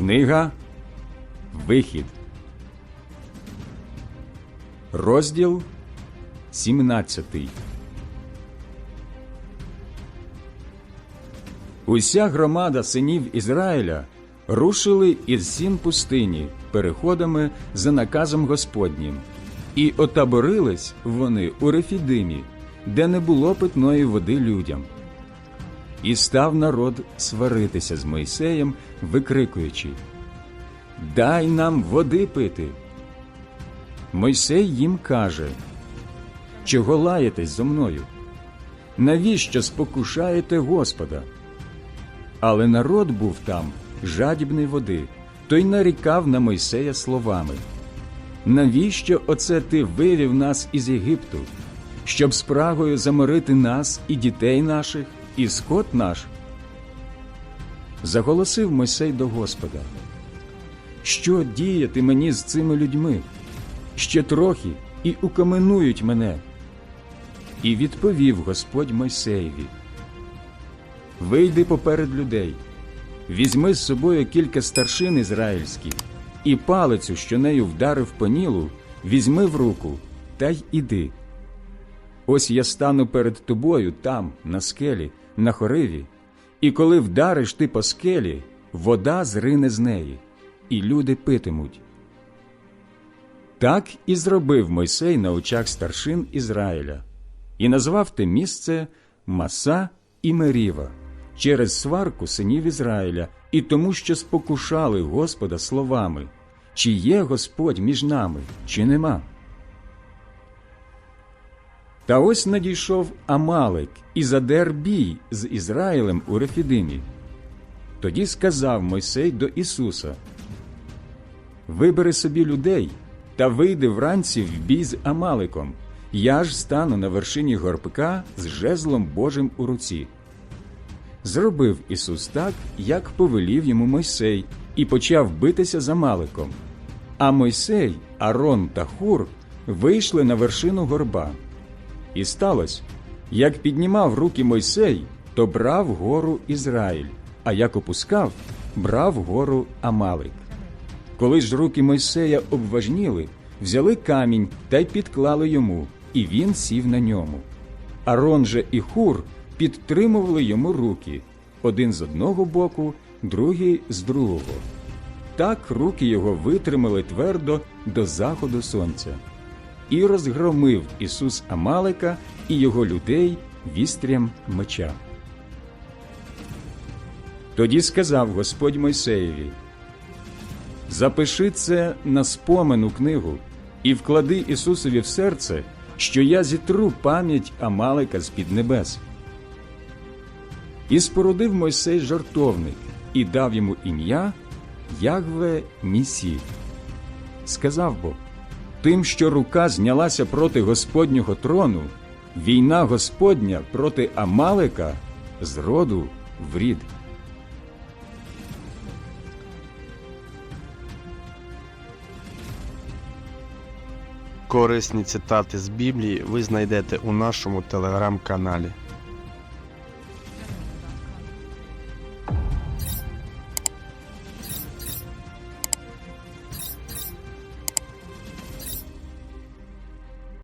Книга Вихід. Розділ 17. Уся громада синів Ізраїля рушили із сін пустині переходами за наказом Господнім, і отаборились вони у Рефідимі, де не було питної води людям. І став народ сваритися з Мойсеєм, викрикуючи Дай нам води пити. Мойсей їм каже Чого лаєтесь зо мною? Навіщо спокушаєте Господа? Але народ був там жадібний води, той нарікав на Мойсея словами Навіщо оце ти вивів нас із Єгипту, щоб спрагою заморити нас і дітей наших, і скот наш? Заголосив Мойсей до Господа. Що діяти мені з цими людьми? Ще трохи і укаменують мене. І відповів Господь Мойсеєві. Вийди поперед людей, візьми з собою кілька старшин ізраїльських, і палицю, що нею вдарив по нілу, візьми в руку та й іди. Ось я стану перед тобою там, на скелі, на хориві, і коли вдариш ти по скелі, вода зрине з неї, і люди питимуть. Так і зробив Мойсей на очах старшин Ізраїля, і назвав те місце Маса і Меріва через сварку синів Ізраїля і тому, що спокушали Господа словами, чи є Господь між нами, чи нема. Та ось надійшов Амалик і задер бій з Ізраїлем у Рефідимі. Тоді сказав Мойсей до Ісуса: Вибери собі людей та вийди вранці в бій з Амаликом. Я ж стану на вершині горбка з жезлом Божим у руці. Зробив Ісус так, як повелів йому Мойсей, і почав битися з Амаликом. А Мойсей, Арон та Хур вийшли на вершину горба. І сталося, як піднімав руки Мойсей, то брав гору Ізраїль, а як опускав, брав гору Амалик. Коли ж руки Мойсея обважніли, взяли камінь та й підклали йому, і він сів на ньому. Арон же і Хур підтримували йому руки один з одного боку, другий з другого. Так руки його витримали твердо до заходу сонця. І розгромив Ісус Амалика і його людей вістрям меча. Тоді сказав Господь Мойсеєві: Запиши це на спомену книгу і вклади Ісусові в серце, що я зітру пам'ять Амалика з під небес. І спорудив Мойсей жартовник і дав йому ім'я Ягве Нісі. Сказав Бог, тим, що рука знялася проти Господнього трону, війна Господня проти Амалика з роду в рід. Корисні цитати з Біблії ви знайдете у нашому телеграм-каналі.